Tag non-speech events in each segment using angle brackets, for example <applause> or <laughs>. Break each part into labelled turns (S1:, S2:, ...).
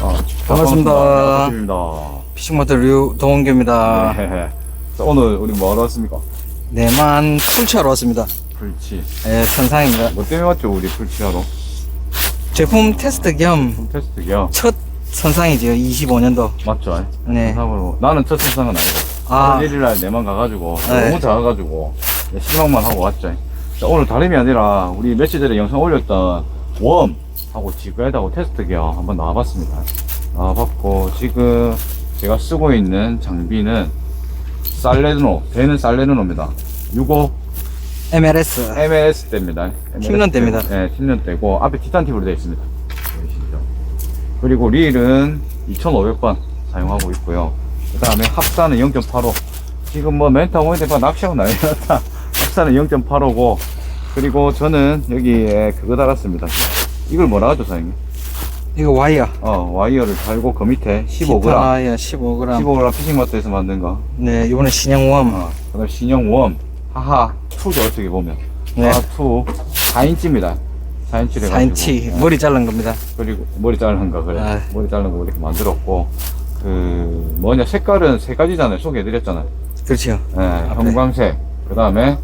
S1: 어,
S2: 반갑습니다.
S1: 반갑습니다.
S2: 피싱모터 류 동원규입니다.
S1: 네. 자, 오늘 우리 뭐 하러 왔습니까?
S2: 내만 풀치하러 왔습니다.
S1: 풀치.
S2: 예, 천상입니다.
S1: 뭐 때문에 왔죠, 우리 풀치하러?
S2: 제품 테스트 겸첫
S1: 테스트기요.
S2: 선상이죠. 25년도.
S1: 맞죠?
S2: 네.
S1: 천상으로. 나는 첫 천상은 아니고.
S2: 아.
S1: 1일날 내만 가가지고,
S2: 네.
S1: 너무 작아가지고, 네, 실망만 하고 왔죠. 자, 오늘 다름이 아니라, 우리 며칠 전에 영상 올렸던 웜 하고 지그헤드하고 테스트기요. 한번 나와봤습니다. 나와봤고, 지금 제가 쓰고 있는 장비는 살레노, 배는 살레노입니다. 65
S2: MLS.
S1: MLS 대입니다.
S2: 10년 대입니다.
S1: 네, 10년 대고 앞에 티탄 팁으로 되어 있습니다. 보이시죠? 그리고 릴은 2,500번 사용하고 있고요. 그 다음에 합사는 0.85. 지금 뭐 있는데 막 낚시하고 난리 났다. <laughs> 합사는 0.85고 그리고 저는 여기에 그거 달았습니다. 이걸 뭐라 하죠, 사장님?
S2: 이거 와이어.
S1: 어, 와이어를 달고 그 밑에 15g.
S2: 와이어 15g.
S1: 15g 피싱마트에서 만든 거.
S2: 네, 이번에 신형 웜.
S1: 어, 그 다음 신형 웜 하하 2죠 어떻게 보면
S2: 네.
S1: 하하 2 4인치입니다 4인치를
S2: 4인치 머리 자른 겁니다.
S1: 그리고 머리 자르는 거 그래
S2: 아.
S1: 머리 자르는 거 이렇게 만들었고 그 뭐냐 색깔은 세 가지잖아요 소개해드렸잖아요
S2: 그렇죠.
S1: 예, 형광색 그 다음에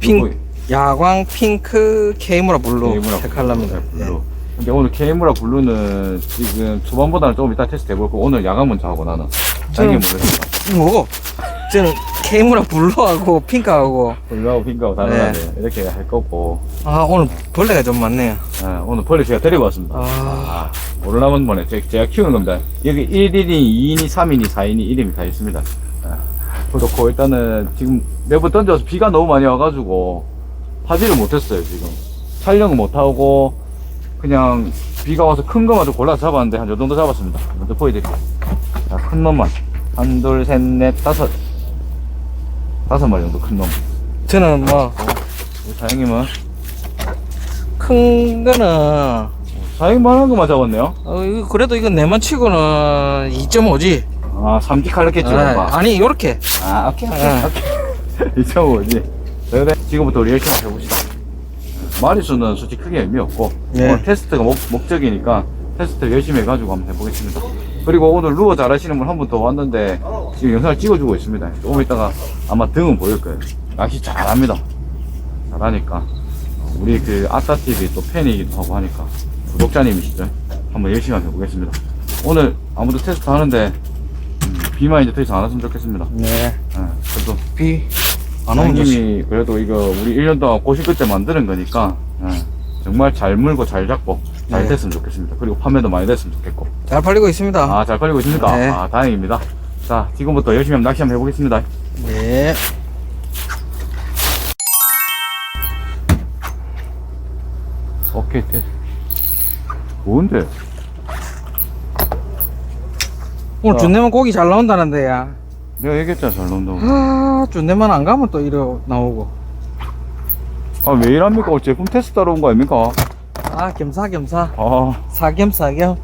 S2: 핑, 야광, 핑크, 케이무라 블루. 세 컬러입니다. 네.
S1: 블루 근데 오늘 케이무라 블루는 지금 초반보다는 조금 이따 테스트 해볼 거고 오늘 야간 먼저 하고 나는
S2: 저는-
S1: 모르겠다
S2: 네. 뭐고? 저는 케이무라 블루하고 핑크하고.
S1: 블루하고 핑크하고 다르게 이렇게 할 거고
S2: 아, 오늘 벌레가 좀 많네요.
S1: 예, 오늘 벌레 제가 데리고 왔습니다
S2: 아,
S1: 모르라면 뭐네. 제- 제가 키우는 겁니다. 여기 1인이, 2인이, 3인이, 4인이, 1인이 다 있습니다. 아, 그렇고, 일단은 지금 매번 던져서 비가 너무 많이 와가지고, 하지를 못했어요, 지금. 촬영은 못하고, 그냥 비가 와서 큰 거마저 골라서 잡았는데, 한 요 정도 잡았습니다. 먼저 보여드릴게요. 자, 큰 놈만. 한, 둘, 셋, 넷, 다섯. 다섯 마리 정도 큰 놈.
S2: 저는 뭐,
S1: 우리 사장님은,
S2: 큰 거는,
S1: 사장님만 한 것만 잡았네요.
S2: 어, 이거 그래도 이건 내만 치고는 2.5지.
S1: 아, 삼기 칼렸겠죠, 아마.
S2: 아니, 요렇게.
S1: 아, 오케이, 오케이,
S2: 아.
S1: 오케이. <laughs> 이정우지. 자, 그래. 지금부터 우리 열심히 해봅시다. 마리수는 솔직히 크게 의미 없고,
S2: 네.
S1: 오늘 테스트가 목, 목적이니까 테스트를 열심히 해가지고 한번 해보겠습니다. 그리고 오늘 루어 잘하시는 분 한 분 더 왔는데, 지금 영상을 찍어주고 있습니다. 조금 있다가 아마 등은 보일 거예요. 낚시 잘합니다. 잘하니까. 우리 그 아따TV 또 팬이기도 하고 하니까, 구독자님이시죠? 한번 열심히 한번 해보겠습니다. 오늘 아무도 테스트 하는데, 음, 비만 이제 더 이상 안 왔으면 좋겠습니다.
S2: 네.
S1: 예, 그래도
S2: 비, 안.
S1: 사장님이 그래도 이거 우리 1년 동안 고심 끝에 만드는 거니까 예, 정말 잘 물고 잘 잡고 잘
S2: 네.
S1: 됐으면 좋겠습니다. 그리고 판매도 많이 됐으면 좋겠고
S2: 잘 팔리고 있습니다.
S1: 아 잘 팔리고 있습니까?
S2: 네.
S1: 아 다행입니다. 자 지금부터 열심히 한번 낚시 한번 해보겠습니다.
S2: 네.
S1: 오케이 됐. 뭔데?
S2: 오늘
S1: 어.
S2: 준내만 고기 잘 나온다는데, 야.
S1: 내가 얘기했잖아 잘 논다고.
S2: 아, 준내만 안 가면 또 이래 나오고.
S1: 아왜 이랍니까? 오늘 제품 테스트 하러 온 거 아닙니까?
S2: 아, 겸사겸사.
S1: 아
S2: 사겸사겸.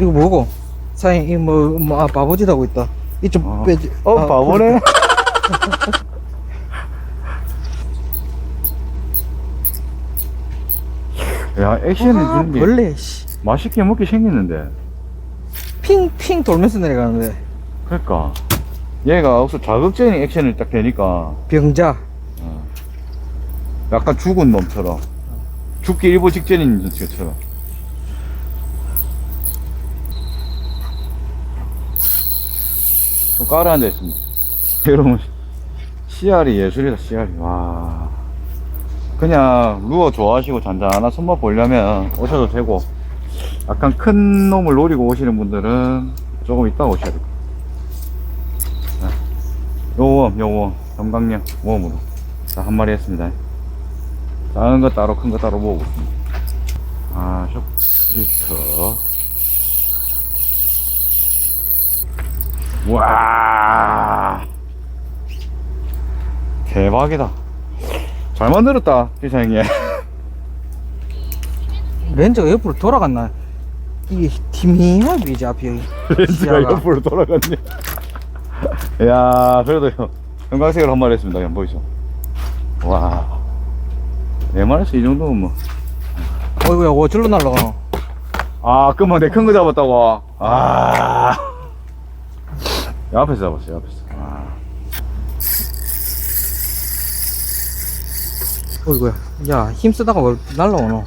S2: 이거 뭐고? 사장님, 이거 뭐, 뭐, 아, 바보짓 하고 있다. 이좀
S1: 어.
S2: 빼지.
S1: 어,
S2: 아,
S1: 바보네. <laughs> 야 액션이
S2: 아,
S1: 주는 게
S2: 벌레, 씨.
S1: 맛있게 먹게 생겼는데.
S2: 핑핑 돌면서 내려가는데.
S1: 그러니까. 얘가 없어. 자극적인 액션을 딱 되니까.
S2: 병자.
S1: 어, 약간 죽은 놈처럼. 죽기 일보 직전인 것처럼. 좀 깔아 앉아 있습니다. <laughs> 여러분 씨알이 예술이다 씨알이. 와. 그냥 루어 좋아하시고 잔잔한 손맛 보려면 오셔도 되고. 약간 큰 놈을 노리고 오시는 분들은 조금 이따 오셔야 돼요 요웜, 요웜, dom강령, 웜으로. 자, 한 마리 했습니다. 작은 거 따로, 큰 거 따로 먹어보겠습니다. 아, 쇼피터. 와 대박이다. 잘 만들었다, 기사형님. <laughs>
S2: 렌즈가 옆으로 돌아갔나? 이게 팀이하게 이제 앞이.
S1: 렌즈가
S2: 시야가.
S1: 옆으로 돌아갔네. <laughs> 야 그래도 형, 형광색으로 한 마리 했습니다. 형, 보이죠? 와. 네 마리에서 이 정도면 뭐.
S2: 어이구야, 어절로 날라가.
S1: 아, 그만 내 큰 거 잡았다고. 아. 옆에서 잡았어, 옆에서. 아.
S2: 어이구야. 야, 힘 쓰다가 뭘 날라오노.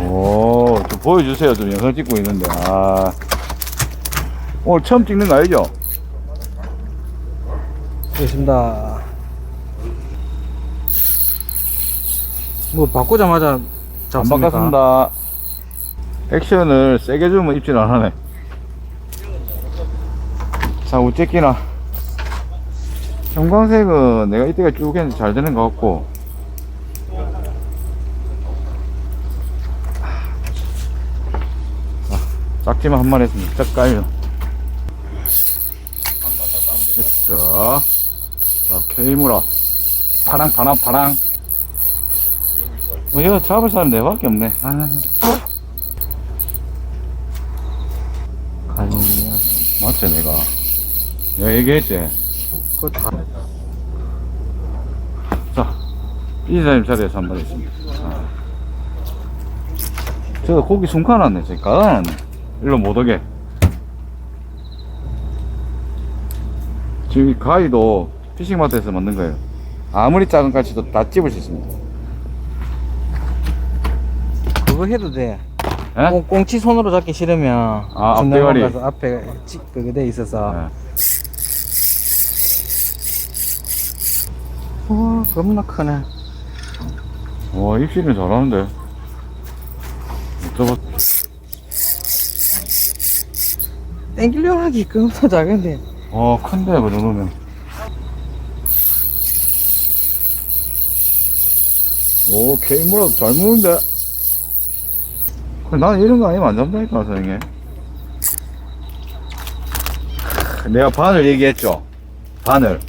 S1: 오, 좀 보여주세요. 좀 영상 찍고 있는데. 아. 오늘 처음 찍는 거 아니죠?
S2: 알겠습니다. 뭐 바꾸자마자
S1: 안
S2: 잡습니까?
S1: 바꿨습니다. 액션을 세게 주면 입질 안 하네. 자, 우째끼나. 형광색은 내가 이때가 쭉 했는데 잘 되는 것 같고. 자, 작지만 한 마리 했습니다. 짝 깔려. 됐어. 자, 케이무라. 파랑, 파랑, 파랑. 뭐 이거 잡을 사람 내밖에 없네. 아.
S2: 아니야.
S1: 맞지 내가. 내가 얘기했지.
S2: 그거 다.
S1: 자, 이사님 자리에서 한번 있습니다. 아. 저 고기 숨가놨네. 가라놨네. 일로 못 오게. 지금 이 가위도 피싱마트에서 만든 거예요. 아무리 작은 까치도 다 찝을 수 있습니다.
S2: 그거 해도 돼.
S1: 예?
S2: 꽁, 꽁치 손으로 잡기 싫으면
S1: 아, 앞대가리.
S2: 앞에 찍 그게 돼 있어서
S1: 예.
S2: 와 겁나 크네
S1: 와, 입질은 잘하는데.
S2: 땡기려 하기 겁나 작은데
S1: 와, 큰데, 그 정도면. 오, 케이무라도 잘 무는데. 난 이런 거 아니면 안 잡다니까, 사장님. 내가 바늘 얘기했죠? 바늘.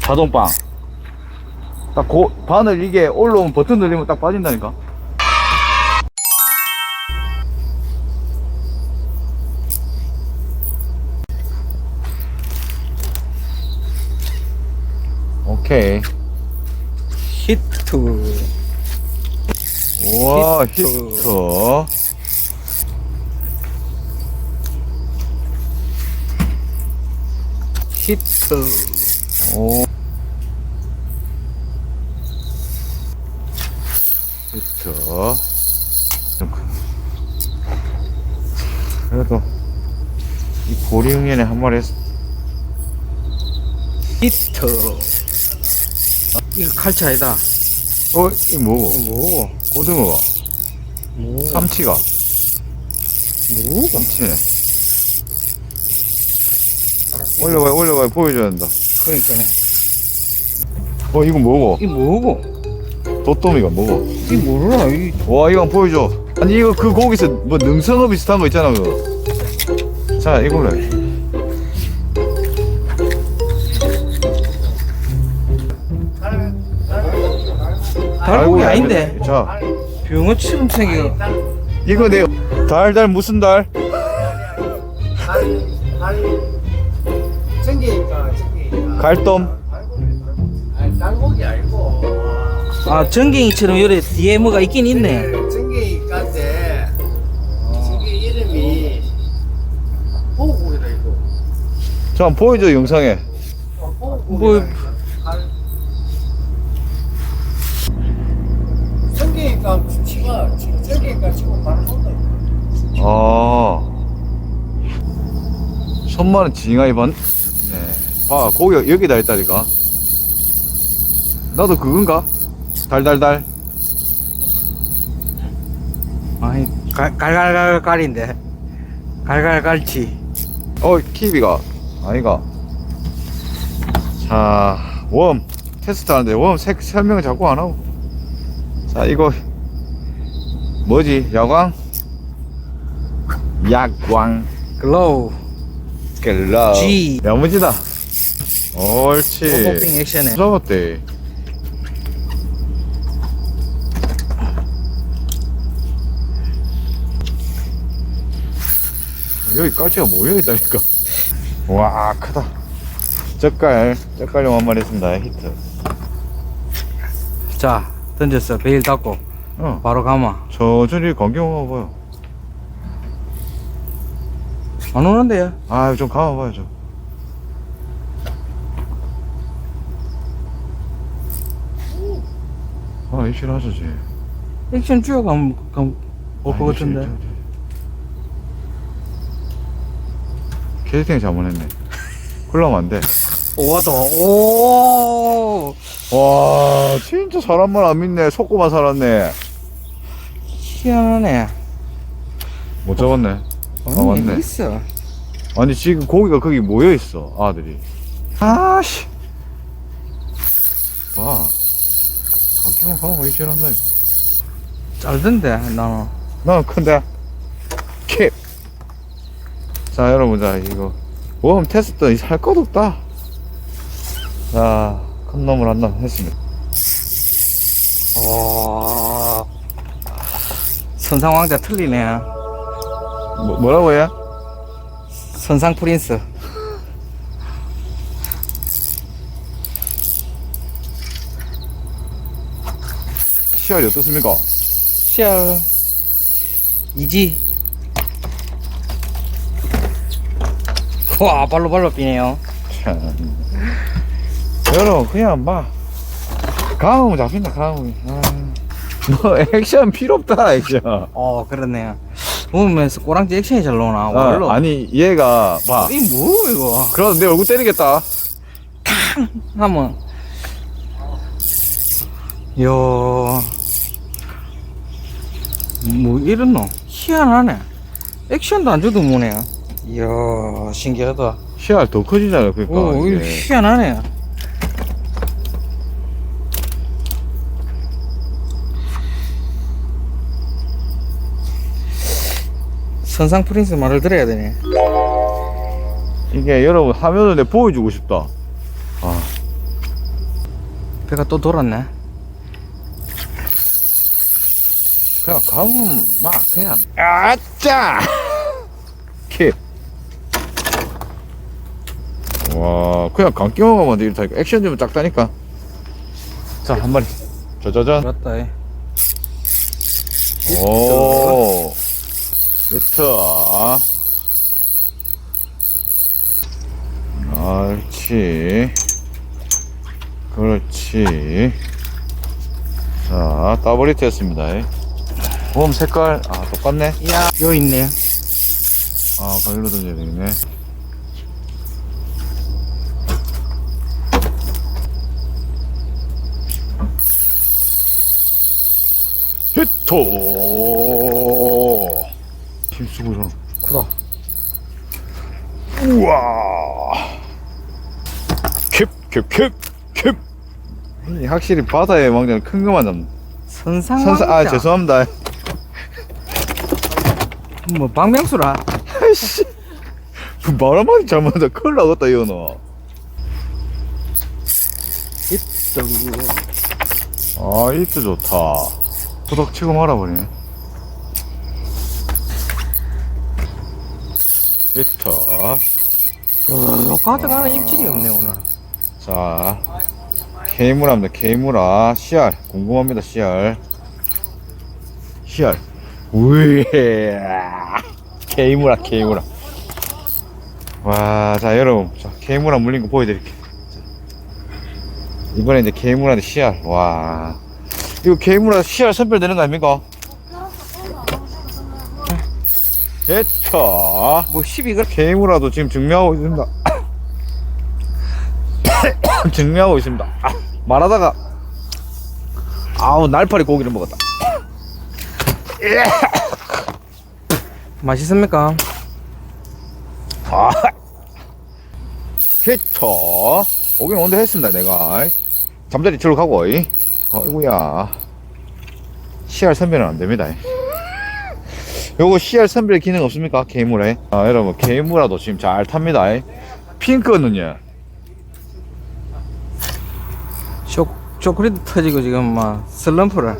S1: 자동빵. 딱 고, 바늘 이게 올라오면 버튼 누르면 딱 빠진다니까? 오케이.
S2: 히트
S1: 우와,
S2: 히트.
S1: 히트.
S2: 히트
S1: 오. 히트. 그래도, 이 보리응연에 한 마리 했어.
S2: 히트 어, 이거 칼치 아니다
S1: 어, 이거 뭐고?
S2: 뭐
S1: 고등어가.
S2: 뭐
S1: 삼치가.
S2: 뭐
S1: 삼치네. 올려봐요, 올려봐요. 보여줘야 된다.
S2: 그러니까네
S1: 어, 이거 뭐고?
S2: 이 뭐고
S1: 도토미가 뭐고?
S2: 이 뭐라 이
S1: 와 이거 한번 보여줘 아니 이거 그 거기서 뭐 능선어 비슷한 거 있잖아 그거 자 이걸로 해
S2: 달고기
S1: 아이고,
S2: 아닌데.
S1: 자.
S2: 병어처럼 생겨.
S1: 이거 내 달달 무슨 달?
S3: 생기니까 생기니까
S1: 갈돔.
S3: 아니 땅고기 알고
S2: 아 전갱이처럼 요래 뒤에 뭐가 있긴 있네.
S3: 생기니까인데 이게 이름이 호구이라 이거
S1: 자 한번 보여줘 영상에.
S2: 뭐
S3: 생기니까
S1: 아. 천만원 징하이 반 네. 봐 고기가 여기다 있다니까. 나도 그건가? 달달달.
S2: 아니 갈- 갈갈갈갈인데. 갈갈갈치.
S1: 어 키비가. 아이가. 자 웜. 테스트 하는데 웜색 설명 자꾸 안 하고. 자 이거 뭐지? 야광 약광
S2: 글로우.
S1: 글러
S2: G.
S1: 야무지다. 옳지.
S2: 뽀뽀핑 액션에
S1: 잡았대. 여기 깔치가 모여있다니까 와 크다. 젓갈 젓갈용 한 마리 했습니다. 히트.
S2: 자 던졌어. 베일 닫고.
S1: 어.
S2: 바로 가마
S1: 천천히 감겨봐 봐요.
S2: 안 오는데요
S1: 아, 좀 감아봐야죠. 아, 입질 하시지.
S2: 액션 쭉 가면 가면 올것 같은데
S1: 캐스팅 잘못했네. 굴러면 안 돼.
S2: 오와도 오
S1: 와, 진짜 사람만 안 믿네. 속고만 살았네.
S2: 희한하네
S1: 못 잡았네. 아, 맞네.
S2: 있어
S1: 아니, 지금 고기가 거기 모여 있어. 아들이. 아씨. 봐. 감기만 가고 입질한다.
S2: 잘던데 나는
S1: 나는 큰데 캡. 자 여러분 자 이거 모험 테스트 할 것도 없다. 자 큰 놈을 한 놈 했습니다.
S2: 오 선상왕자 틀리네
S1: 뭐, 뭐라고 해?
S2: 선상 프린스
S1: 시알이 어떻습니까?
S2: 시알 이지 와 발로 발로 뛰네요
S1: 참. 여러분 그냥 막 감으면 잡힌다 감으면. 아. 뭐 액션 필요 없다 액션.
S2: 어 그렇네요 보면서 꼬랑지 액션이 잘 나오나? 원로
S1: 아, 아니 얘가 봐.
S2: 이뭐 이거?
S1: 그럼 내 얼굴 때리겠다.
S2: 한번. 이야. 뭐 이런 놈. 희한하네. 액션도 안 줘도 뭐네. 이야 신기하다.
S1: 시알 더 커지잖아 그러니까.
S2: 오 이거
S1: 이게.
S2: 희한하네 선상 프린스 말을 들어야 되네
S1: 이게 여러분 화면을 내 보여주고 싶다. 아.
S2: 배가 또 돌았네
S1: 그냥 가면 막 그냥 아짜 킵. 와 그냥 감기만 가면 이렇다니까 액션 좀 작다니까. 자 한 마리. 짜자잔.
S2: 이.
S1: 오. 히트. 그렇지. 그렇지. 자, 더블 히트 했습니다. 봄 색깔, 아, 똑같네.
S2: 야, 요 있네.
S1: 아, 거기로 던져야 되겠네. 히토! 힘쓰고 좀.
S2: 크다.
S1: 우와! 캡, 캡, 캡, 캡! 이 확실히 바다의 왕자는 큰 것만 잡네.
S2: 선상
S1: 선사, 아,
S2: 왕자.
S1: 죄송합니다. <laughs>
S2: 뭐 박명수라.
S1: 아이씨. 그말 한마디 잘못하다 큰일 나겠다, 이거는.
S2: 있어.
S1: 아, 이트 좋다. 도덕 치고 말아버리네. 이트.
S2: 어, 가져가는 입질이 없네 오늘.
S1: 자, 케이무라입니다. 케이무라. 씨알. 궁금합니다, 씨알. 씨알. 우에 케이무라, 케이무라. 와, 자, 여러분. 자, 케이무라 물린 거 보여드릴게요. 자. 이번에 이제 케이무라인데 씨알. 와. 이거 케이무라 씨알 선별되는 거 아닙니까? 됐다.
S2: 뭐 12글?
S1: 케이무라도 지금 증명하고 있습니다. <coughs> 증명하고 있습니다. 아, 말하다가 아우 날파리 고기를 먹었다. <coughs>
S2: 맛있습니까?
S1: 아, 히터 오긴 언제 했습니다 내가. 잠자리 치러 가고. 이. 아이고야. CR 선별은 안 됩니다. 요거 CR 선별 기능 없습니까? 개무라 아, 여러분 개무라도 지금 잘 탑니다. 핑크는요?
S2: 쇼, 초콜릿 터지고 지금 막 슬럼프를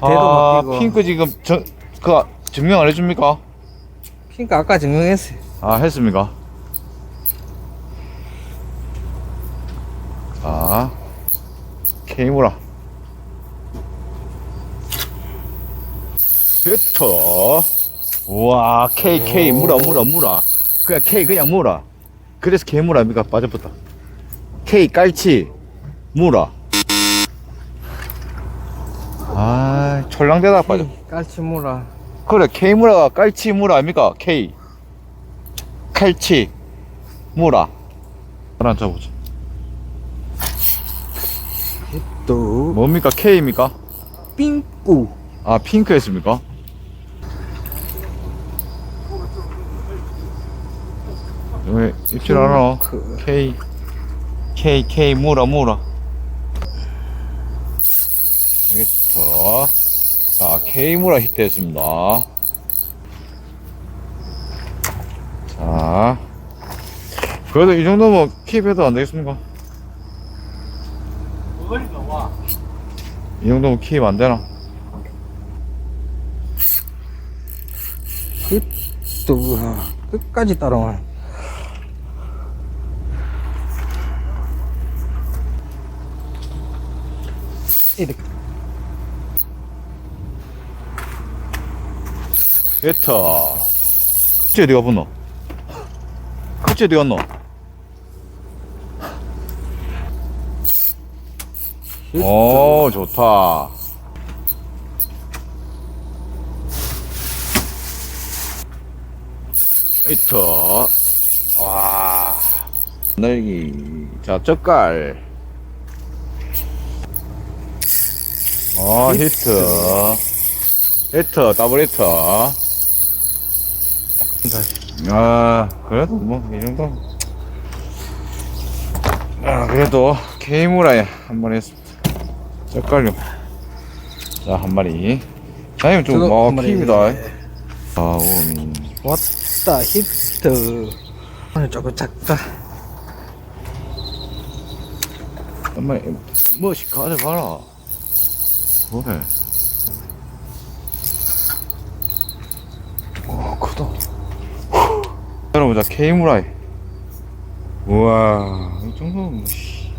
S1: 아, 핑크 지금 저, 그 증명 안 해줍니까?
S2: 핑크 아까 증명했어요.
S1: 아 했습니까? 아 케이무라 됐터 우와, K, K, 물어, 물어, 물어. 그냥 K, 그냥 물어. 그래서 개물합니까? 빠져붙다. K, 깔치, 물어. 아, 철랑대다 빠져.
S2: 깔치무라.
S1: 그래, K 물어가 깔치 물어 아닙니까? K. 칼치, 물어. 하나 앉아보자.
S2: 또
S1: 뭡니까? K입니까?
S2: 삥꾸.
S1: 아, 핑크였습니까? 왜 입질 않아?
S2: 그
S1: K K K 물어 물어 여기부터 자 K 물어 히트했습니다 자 그래도 이 정도면 킵해도 안 되겠습니까? 이 정도면 킵 안 되나?
S2: 또 아, 끝까지 따라와. 이렇게.
S1: 히트 그치 어디 가봤노? 그치 어디 갔노? 오 좋다. 히트 와. 날기. 자 젓갈 어 히트. 히트 더블 히트. 아 그래도 뭐 이 정도. 아 그래도 케이무라에 한 마리 했습니다 젓갈류 자한 마리. 사장님
S2: 저거
S1: 좀뭐
S2: 한 마리.
S1: 킵이다. 아 우미
S2: 왔다 히트. 오늘 조금 작다.
S1: 한 마리. 뭐씩 가져가라 그래
S2: 오 크다.
S1: 여러분 자 케이무라이 우와 이 정도면 뭐 씨.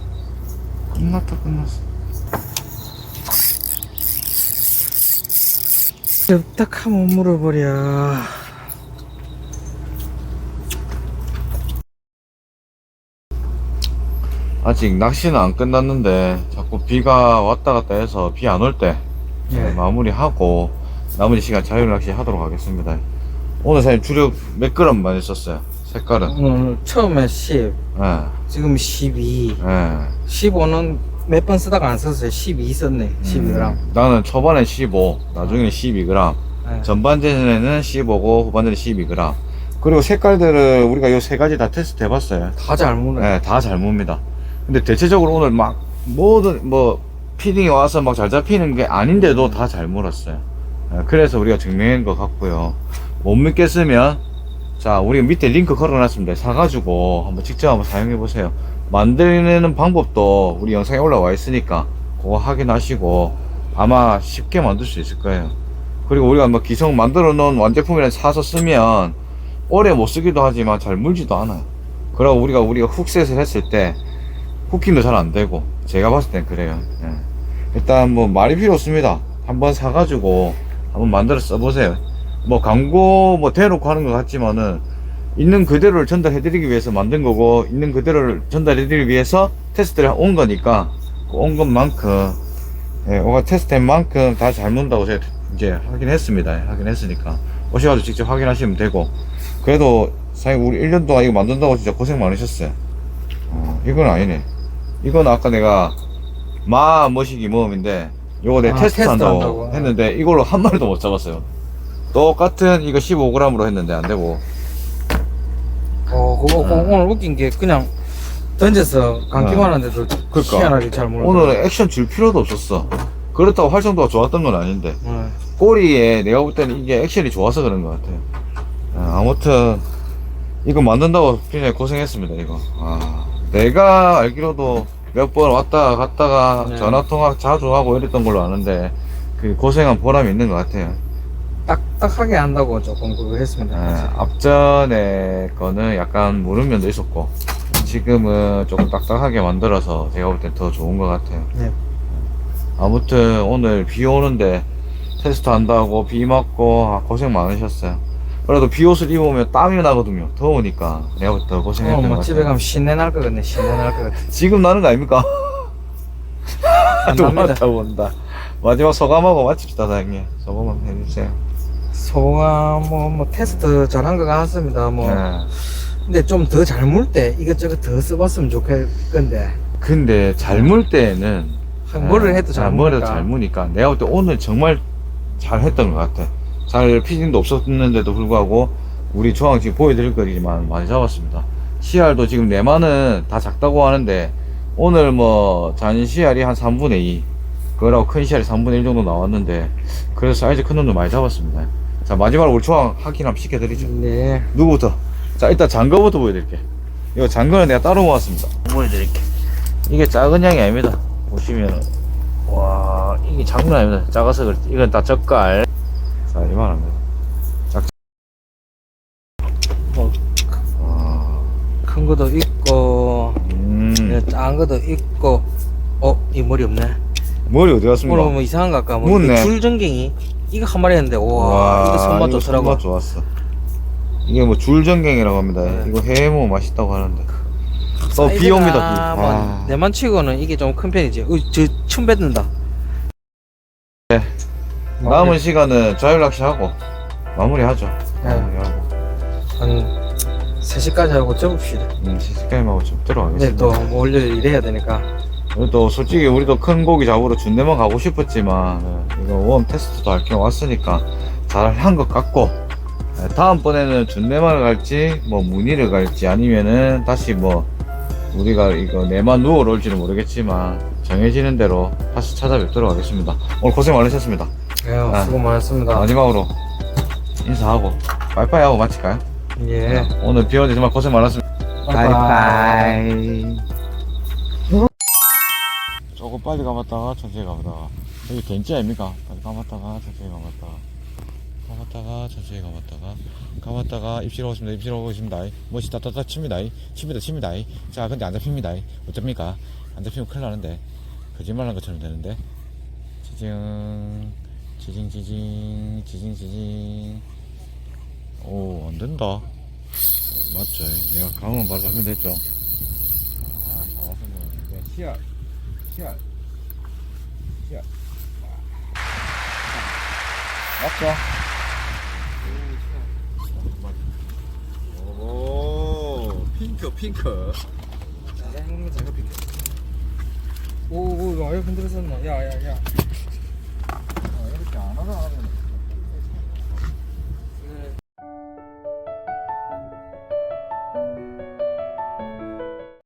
S1: 끝났다 끝났어
S2: 엽떡하면 물어버려.
S1: 아직 낚시는 안 끝났는데 자꾸 비가 왔다 갔다 해서 비 안 올때
S2: 예.
S1: 마무리하고 나머지 시간 자유 낚시 하도록 하겠습니다 오늘 사장님 주력 몇 그램 많이 썼어요 색깔은
S2: 오늘 처음에 10,
S1: 예,
S2: 지금 12,
S1: 예.
S2: 15는 몇 번 쓰다가 안 썼어요. 12 썼네. 12g.
S1: 음, 나는 초반에 15 나중에는 12g
S2: 네.
S1: 전반전에는 15고 후반전에 12g 그리고 색깔들을 우리가 요 세 가지 다 테스트 해봤어요
S2: 다잘 물어.
S1: 네, 다잘 mov니다. 근데 대체적으로 오늘 막 모든 뭐 피딩이 와서 막 잘 잡히는 게 아닌데도 다 잘 물었어요. 네, 그래서 우리가 증명한 것 같고요. 못 믿겠으면 자 우리 밑에 링크 걸어놨습니다. 사가지고 한번 직접 한번 사용해 보세요. 만드는 방법도 우리 영상에 올라와 있으니까 그거 확인하시고 아마 쉽게 만들 수 있을 거예요. 그리고 우리가 뭐 기성 만들어 놓은 완제품이라 사서 쓰면 오래 못 쓰기도 하지만 잘 물지도 않아요. 그러고 우리가 우리가 훅셋을 했을 때 후킹도 잘 안 되고 제가 봤을 땐 그래요. 예. 일단 뭐 말이 필요 없습니다. 한번 사가지고 한번 만들어 써보세요. 뭐 광고 뭐 대놓고 하는 것 같지만은 있는 그대로를 전달해 드리기 위해서 만든 거고 있는 그대로를 전달해 드리기 위해서 테스트를 온 거니까 그 온 것만큼 예, 오가 테스트한 만큼 다 잘 문다고 제가 이제 확인했습니다. 확인했으니까 오셔가지고 직접 확인하시면 되고 그래도 사장님 우리 1년 동안 이거 만든다고 진짜 고생 많으셨어요. 어, 이건 아니네. 이건 아까 내가 마 머시기 모음인데 요거 내
S2: 아,
S1: 테스트
S2: 테스트
S1: 한다고
S2: 한다고.
S1: 했는데 이걸로 한 마리도 못 잡았어요. 똑같은 이거 15g으로 했는데 안 되고
S2: 어, 그거,
S1: 음.
S2: 오늘 웃긴 게 그냥 던져서 감기만
S1: 어.
S2: 하는데도
S1: 그러니까.
S2: 희한하게 잘 물어.
S1: 오늘은 액션 줄 필요도 없었어. 그렇다고 활성도가 좋았던 건 아닌데
S2: 네.
S1: 꼬리에 내가 볼 때는 이게 액션이 좋아서 그런 것 같아요. 아, 아무튼 이거 만든다고 굉장히 고생했습니다. 이거. 아, 내가 알기로도 몇 번 왔다 갔다가
S2: 네.
S1: 전화 통화 자주 하고 이랬던 걸로 아는데 그 고생한 보람이 있는 것 같아요.
S2: 딱딱하게 한다고 조금 그거 했습니다.
S1: 예, 앞전에 거는 약간 무른 면도 있었고 지금은 조금 딱딱하게 만들어서 제가 볼 땐 더 좋은 것 같아요.
S2: 네.
S1: 아무튼 오늘 비 오는데 테스트 한다고 비 맞고 아, 고생 많으셨어요. 그래도 비옷을 입으면 땀이 나거든요. 더우니까 내가 더
S2: 어,
S1: 고생했던
S2: 것뭐
S1: 같아요.
S2: 집에 가면 신내 날 것 같네 신내 날 것 같아
S1: 지금 나는 거 아닙니까?
S2: 안 <laughs>
S1: 또
S2: 납니다.
S1: 맞다 본다. 마지막 소감하고 마칩시다, 사장님. 소감 한번 해주세요.
S2: 소감 뭐, 뭐 테스트 잘한 것 같습니다 뭐
S1: 네.
S2: 근데 좀 더 잘 물 때 이것저것 더 써봤으면 좋겠 건데
S1: 근데 잘 물 때는
S2: 뭐를 해도 잘
S1: 뭐를
S2: 무니까.
S1: 잘 무니까 내가 볼 때 오늘 정말 잘 했던 것 같아. 잘 피딩도 없었는데도 불구하고 우리 조항 지금 보여드릴 거지만 많이 잡았습니다. CR도 지금 내만은 다 작다고 하는데 오늘 뭐 잔 CR이 한 3분의 2 그거라고 큰 CR이 3분의 1 정도 나왔는데 그래서 사이즈 큰 놈도 많이 잡았습니다. 자 마지막으로 우리 조항 확인 한번 시켜드리죠.
S2: 네.
S1: 누구부터? 자 일단 장거부터 보여드릴게. 이거 장거는 내가 따로 모았습니다. 보여드릴게. 이게 작은 양이 아닙니다. 보시면은. 와 이게 장난 아닙니다. 작아서 그렇지. 이건 다 젓갈 자 이만합니다 작
S2: 뭐,
S1: 와,
S2: 큰 것도 있고
S1: 음,
S2: 예, 작은 것도 있고 어? 이 머리 없네
S1: 머리 어디 갔습니까?
S2: 오늘 뭐 이상한 거 아까 뭐
S1: 묻네.
S2: 줄전갱이 이거 한 마리 했는데 와 이거 손맛
S1: 이거
S2: 좋더라고
S1: 손맛 좋았어 이게 뭐 줄전갱이라고 합니다
S2: 네.
S1: 이거 해모 맛있다고 하는데 또비
S2: 사이즈가
S1: 옵니다 비
S2: 뭐
S1: 아.
S2: 내만 치고는 이게 좀 큰 편이지 어, 저춤 뱉는다
S1: 네. 남은 시간은 자율낚시 하고 마무리하죠
S2: 네.
S1: 마무리하고
S2: 한 3시까지 하고 접읍시다
S1: 음, 시스템하고 좀 들어가겠습니다.
S2: 근데 또뭐 월요일 일해야 되니까
S1: 또 솔직히 우리도 큰 고기 잡으러 준내만 가고 싶었지만 예, 이거 웜 테스트도 할 겸 왔으니까 잘 한 것 같고 예, 다음번에는 준내만을 갈지 뭐 문의를 갈지 아니면은 다시 뭐 우리가 이거 내만 누워 올지는 모르겠지만 정해지는 대로 다시 찾아뵙도록 하겠습니다. 오늘 고생 많으셨습니다.
S2: 예,
S1: 아.
S2: 수고 많았습니다.
S1: 마지막으로 인사하고 빠이빠이 하고 마칠까요?
S2: 예.
S1: 오늘 비 오는데 정말 고생 많았습니다.
S2: 바이바이.
S1: 조금 빨리 감았다가 천천히 감았다가 여기 덴지 아닙니까? 빨리 감았다가 천천히 감았다가 감았다가 천천히 감았다가 감았다가 입질 오겠습니다. 입질 오겠습니다. 멋이 따따따 칩니다. 칩니다. 칩니다. 자 근데 안 잡힙니다. 어쩝니까? 안 잡히면 큰일 나는데. 거짓말 한 것처럼 되는데. 지징 지징 지징 지징 지징 오 안된다. 맞죠 내가 감으면 바로 잡히면 됐죠? 아 잡았습니다 씨앗 씨앗 씨앗 맞죠? 오 핑크 핑크.
S2: 오오 야 흔들었었나? 야야야
S1: 하다 하면